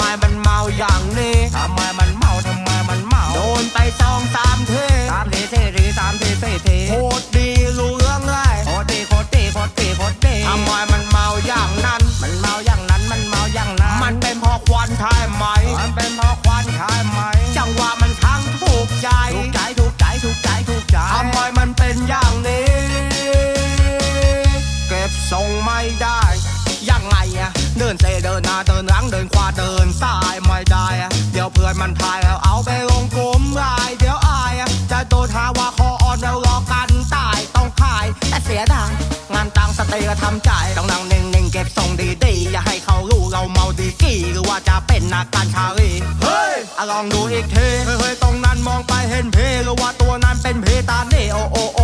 ำไมมันเมาอย่างนี้ทำไมมันเมาทำไมมันเมา โดนไปสองสามเทสามเทเทรืสามเทเทเทโคตรดีรู้เรื่องไรโคตรดีโคตรดีโคตรดีโคตรดีทำไมมันเมาอย่างนั้น มันเมาอย่างนั้นมันเมาอย่างนั้น มันเป็นพอควันใช่ไหม มันเป็นพอควันใช่ไหม จังหวะมันทั้งถูกใจ ถูกใจถูกใจถูกใจถูกใจทำไมมันเป็นอย่างนี้ินเซเดินหน้าเดินหลังเดินขวาเดินซ้ายไม่ได้ เดี๋ยวเพื่อนมันพายแล้วเอาไปลงกลมรายเดี๋ยวอาย จะโดนหาว่าคออ่อนแล้วรอกันตายต้องขายแต่เสียดายงานตังสเตย์ก็ทำใจต้องนั่งนิ่งๆเก็บทรงดีๆอย่าให้เขารู้เราเมาดีกี่หรือว่าจะเป็นนักการชาลีเฮ้ยลองดูอีกทีเฮ้ยตรงนั้นมองไปเห็นเพหรือว่าตัวนั้นเป็นเพตาเนโอโอ